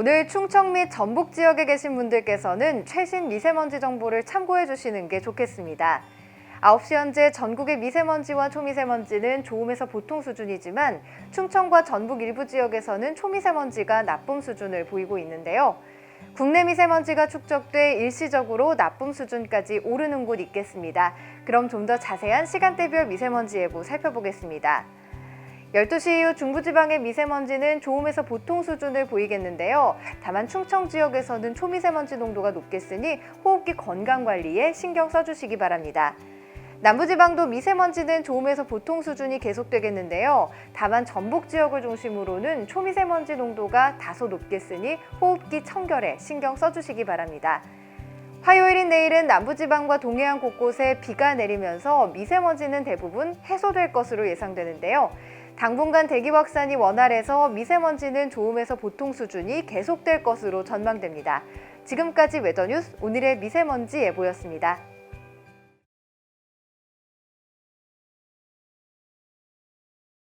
오늘 충청 및 전북 지역에 계신 분들께서는 최신 미세먼지 정보를 참고해 주시는 게 좋겠습니다. 9시 현재 전국의 미세먼지와 초미세먼지는 좋음에서 보통 수준이지만 충청과 전북 일부 지역에서는 초미세먼지가 나쁨 수준을 보이고 있는데요. 국내 미세먼지가 축적돼 일시적으로 나쁨 수준까지 오르는 곳 있겠습니다. 그럼 좀 더 자세한 시간대별 미세먼지 예보 살펴보겠습니다. 12시 이후 중부지방의 미세먼지는 좋음에서 보통 수준을 보이겠는데요. 다만 충청 지역에서는 초미세먼지 농도가 높겠으니 호흡기 건강 관리에 신경 써주시기 바랍니다. 남부지방도 미세먼지는 좋음에서 보통 수준이 계속되겠는데요. 다만 전북 지역을 중심으로는 초미세먼지 농도가 다소 높겠으니 호흡기 청결에 신경 써주시기 바랍니다. 화요일인 내일은 남부지방과 동해안 곳곳에 비가 내리면서 미세먼지는 대부분 해소될 것으로 예상되는데요. 당분간 대기 확산이 원활해서 미세먼지는 좋음에서 보통 수준이 계속될 것으로 전망됩니다. 지금까지 웨더뉴스 오늘의 미세먼지 예보였습니다.